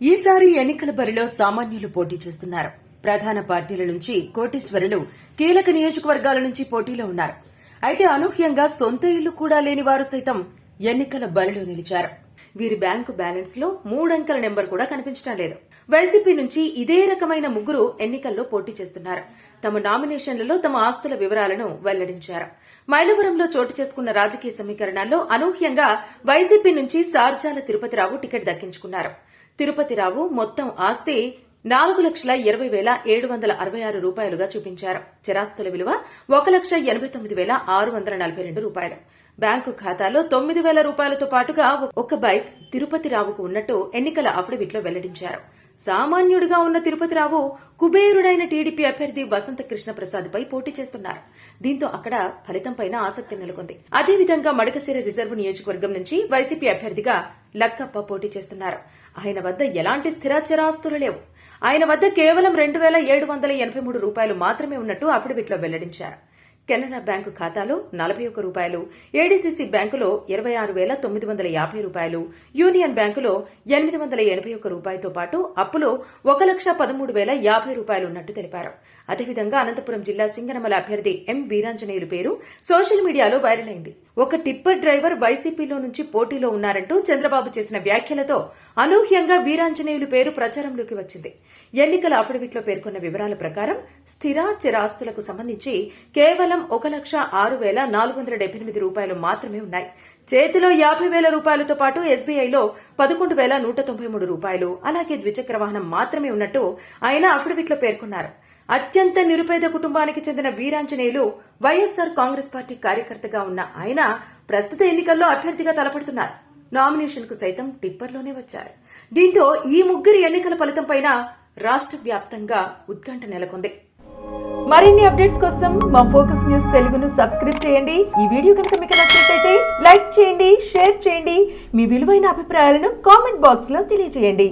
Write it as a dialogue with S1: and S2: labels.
S1: ఈసారి ఎన్నికల బరిలో సామాన్యులు పోటీ చేస్తున్నారు. ప్రధాన పార్టీల నుంచి కోటీశ్వరులు కీలక నియోజకవర్గాల నుంచి పోటీలో ఉన్నారు. అయితే అనూహ్యంగా సొంత ఇల్లు కూడా లేని వారు సైతం ఎన్నికల బరిలో నిలిచారు. వీరి బ్యాంకు బ్యాలెన్స్లో మూడంకెల నెంబర్ కూడా కనిపించడం లేదు. వైసీపీ నుంచి ఇదే రకమైన ముగ్గురు ఎన్నికల్లో పోటీ చేస్తున్నారు. తమ నామినేషన్లలో తమ ఆస్తుల వివరాలను వెల్లడించారు. మైలవరంలో చోటు చేసుకున్న రాజకీయ సమీకరణాల్లో అనూహ్యంగా వైసీపీ నుంచి సార్జాల తిరుపతిరావు టికెట్ దక్కించుకున్నారు. తిరుపతిరావు మొత్తం ఆస్తి నాలుగు లక్షల ఇరవై వేల ఏడు వందల అరవై ఆరు రూపాయలుగా చూపించారు. చిరాస్తుల విలువ ఒక లక్ష ఎనభై తొమ్మిది వేల ఆరు వందల నలభై రెండు రూపాయలు. బ్యాంకు ఖాతాలో తొమ్మిది వేల రూపాయలతో పాటుగా ఒక బైక్ తిరుపతి రావుకు ఉన్నట్టు ఎన్నికల అఫిడవిట్లో వెల్లడించారు. సామాన్యుడిగా ఉన్న తిరుపతిరావు కుబేరుడైన టీడీపీ అభ్యర్థి వసంత కృష్ణప్రసాద్ పై పోటీ చేస్తున్నారు. దీంతో అక్కడ ఫలితంపైన ఆసక్తి నెలకొంది. అదేవిధంగా మడకశిర రిజర్వ్ నియోజకవర్గం నుంచి వైసీపీ అభ్యర్థిగా లక్కప్ప పోటీ చేస్తున్నారు. ఆయన వద్ద ఎలాంటి స్థిరాచరాస్తులు లేవు. ఆయన వద్ద కేవలం రెండు వేల ఏడు వందల ఎనభై మూడు రూపాయలు మాత్రమే ఉన్నట్టు అఫిడవిట్లో వెల్లడించారు. కెనరా బ్యాంకు ఖాతాలో నలభై ఒక్క రూపాయలు ఏడీసీసీ బ్యాంకులో ఇరవై ఆరు వేల తొమ్మిది వందల యాభై రూపాయలు యూనియన్ బ్యాంకులో ఎనిమిది వందల ఎనభై ఒక్క రూపాయలతో పాటు అప్పులో ఒక లక్ష పదమూడు వేల యాభై రూపాయలు ఉన్నట్టు తెలిపారు. అదేవిధంగా అనంతపురం జిల్లా సింగనమల అభ్యర్థి ఎం వీరాంజనేయులు పేరు సోషల్ మీడియాలో వైరల్ అయింది. ఒక టిప్పర్ డ్రైవర్ వైసీపీలో నుంచి పోటీలో ఉన్నారంటూ చంద్రబాబు చేసిన వ్యాఖ్యలతో అనూహ్యంగా వీరాంజనేయులు పేరు ప్రచారంలోకి వచ్చింది. ఎన్నికల అఫిడవిట్లో పేర్కొన్న వివరాల ప్రకారం స్థిర చిరాస్తులకు సంబంధించి కేవలం ఒక లక్ష ఆరు వేల నాలుగు వందల డెబ్బై ఎనిమిది రూపాయలు మాత్రమే ఉన్నాయి. చేతిలో యాభై వేల రూపాయలతో పాటు ఎస్బీఐలో పదకొండు వేల నూట తొంభై మూడు రూపాయలు అలాగే ద్విచక్ర వాహనం మాత్రమే ఉన్నట్టు ఆయన అఫిడవిట్లో పేర్కొన్నారు. అత్యంత నిరుపేద కుటుంబానికి చెందిన వీరాంజనేయులు వైఎస్సార్ కాంగ్రెస్ పార్టీ కార్యకర్తగా ఉన్న ఆయన ప్రస్తుత ఎన్నికల్లో అభ్యర్థిగా తలపడుతున్నారు. నామినేషన్కు సైతం టిప్పర్లోనే వచ్చారు. దీంతో ఈ ముగ్గురి ఎన్నికల ఫలితంపైన రాష్ట్ర వ్యాప్తంగా ఉత్కంఠ నెలకొంది. మరిన్ని అప్డేట్స్ కోసం మా ఫోకస్ న్యూస్ తెలుగును సబ్స్క్రైబ్ చేయండి. ఈ వీడియో కనుక మీకు నచ్చినట్లయితే లైక్ చేయండి షేర్ చేయండి. మీ విలువైన అభిప్రాయాలను కామెంట్ బాక్స్లో తెలియజేయండి.